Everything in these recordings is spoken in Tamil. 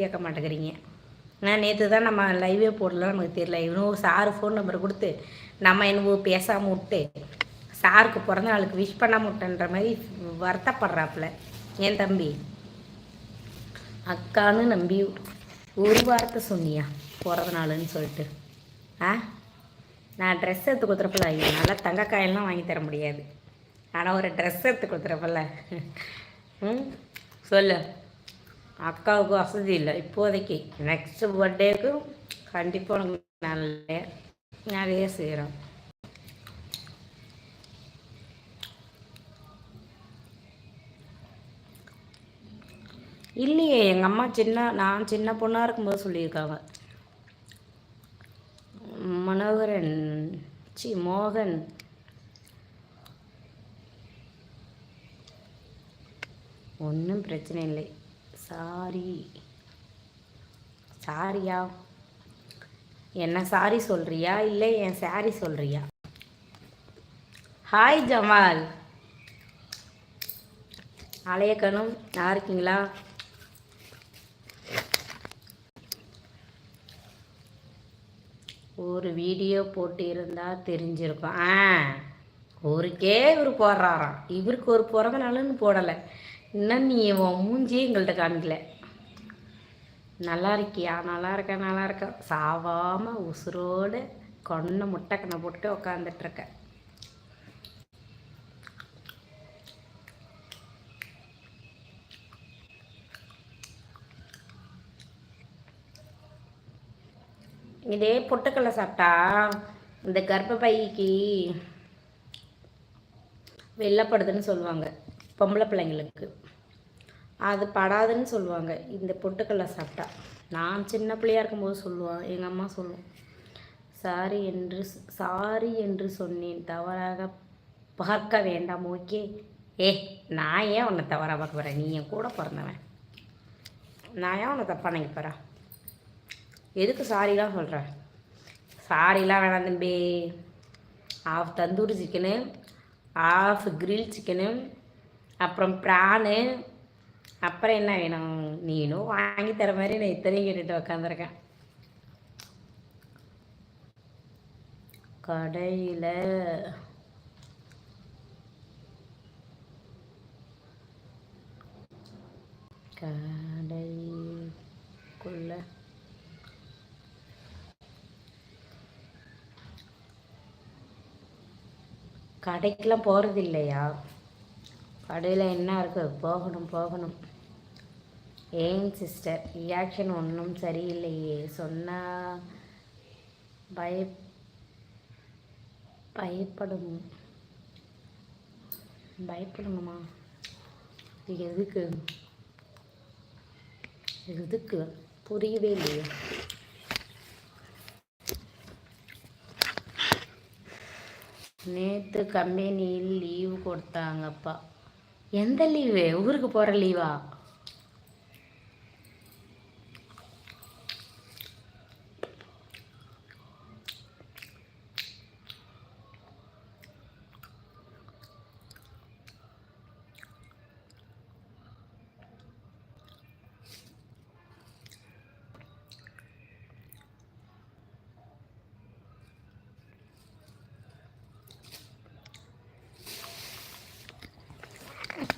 கேட்க மாட்டேங்கிறீங்க. நான் நேற்று தான் நம்ம லைவே போடலாம் நமக்கு தெரியல. இவனும் சாரு ஃபோன் நம்பர் கொடுத்து நம்ம என்னவோ பேசாமல் விட்டு சாருக்கு பிறந்த நாளுக்கு விஷ் பண்ணாம விட்டன்ற மாதிரி வருத்தப்படுறாப்புல. என் தம்பி? அக்கான்னு நம்பி ஒரு வார்த்தை சொன்னியா பிறந்த நாளுன்னு சொல்லிட்டு. ஆ? நான் ட்ரெஸ் எடுத்து கொடுத்துறப்பல என்னால் தங்கக்காயெல்லாம் வாங்கி தர முடியாது. ஆனால் ஒரு ட்ரெஸ் எடுத்து கொடுத்துறப்பல ம்? சொல்லு. அக்காவுக்கு வசதி இல்லை. இப்போதைக்கு நெக்ஸ்ட் பர்த்டேக்கு கண்டிப்பாக உனக்கு நல்ல நிறைய செய்கிறோம் இல்லையே எங்கள் அம்மா சின்ன நான் சின்ன பொண்ணாக இருக்கும்போது சொல்லியிருக்காங்க. மனோகரன் சி மோகன். ஒன்றும் பிரச்சனை இல்லை. சாரி. சாரியா? என்ன சாரி சொல்கிறியா இல்லை என் சாரி சொல்கிறியா ஹாய் ஜமால். அலையக்கணும். நல்லா இருக்கீங்களா? ஒரு வீடியோ போட்டு இருந்தால் தெரிஞ்சிருக்கும். ஆ ஊருக்கே இவர் போடுறாராம். இவருக்கு ஒரு பிறந்த நாளுன்னு போடலை. இன்னும் நீ உன் மூஞ்சியே எங்கள்கிட்ட காமிக்கல? நல்லா இருக்கியா நல்லா இருக்க நல்லா இருக்க சாவாமல் உசுரோடு கொன்ன முட்டை கண்ணை போட்டு உக்காந்துட்ருக்க. இதே பொட்டுக்கடலை சாப்பிட்டா இந்த கர்ப்பப்பைக்கு வெள்ளப்படுதுன்னு சொல்லுவாங்க பொம்பளை பிள்ளைங்களுக்கு. அது படாதுன்னு சொல்லுவாங்க. இந்த பொட்டுக்கடலை சாப்பிட்டா. நான் சின்ன பிள்ளையாக இருக்கும்போது சொல்லுவான். எங்கள் அம்மா சொல்லுவோம் சாரி என்று சாரி என்று சொன்னேன். தவறாக பார்க்க வேண்டாம். ஓகே? ஏ நான் ஏன் உன்னை தவறாக பார்க்க போகிறேன் நீ என் கூட பிறந்தவன். நான் ஏன் உன்னை தப்பாக நினைக்க போகிறேன் எதுக்கு சாரிலாம் சொல்கிறேன் சாரிலாம் வேணாம் தம்பி. Half tandoori chicken half grill chicken அப்புறம் ப்ரானு அப்புறம் என்ன வேணும்? நீனும் வாங்கி தர மாதிரி நான் இத்தனையும் கேட்டுட்டு உக்காந்துருக்கேன். கடையில் கடைக்குள்ள கடைக்கெலாம் போகிறது இல்லையா கடையில் என்ன இருக்குது போகணும் போகணும். ஏன் சிஸ்டர் ரியாக்ஷன் ஒன்றும் சரியில்லையே. சொன்னால் பய பயப்படும். பயப்படணுமா? இது எதுக்கு? எதுக்கு? புரியவே இல்லையே. நேற்று கம்பெனியில் லீவு கொடுத்தாங்கப்பா. எந்த லீவு ஊருக்கு போகிற லீவா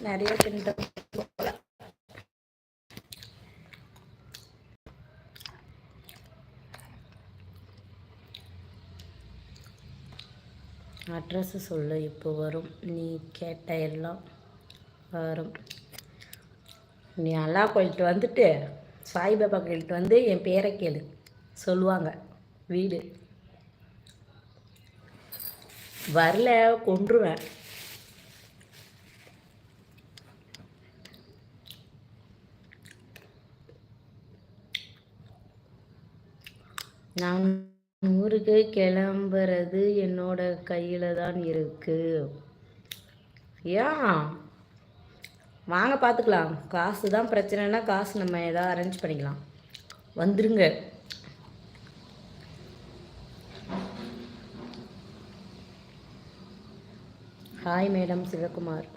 நிறைய தின்ட்டு அட்ரஸ் சொல்லு இப்போ வரும். நீ கேட்ட எல்லாம் வரும். நீ அல்லா கோயில்கிட்ட வந்துட்டு சாய்பாபா கோயில்கிட்ட வந்து என் பேரை கேளு. சொல்லுவாங்க. வீடு. வரல கொன்றுவேன். நான் ஊருக்கு கிளம்புறது என்னோட கையில் தான் இருக்கு. ஏன் வாங்க பார்த்துக்கலாம் காசு தான் பிரச்சனைனா காசு நம்ம எதாவது அரேஞ்ச் பண்ணிக்கலாம். வந்துருங்க. Hi madam Sivakumar.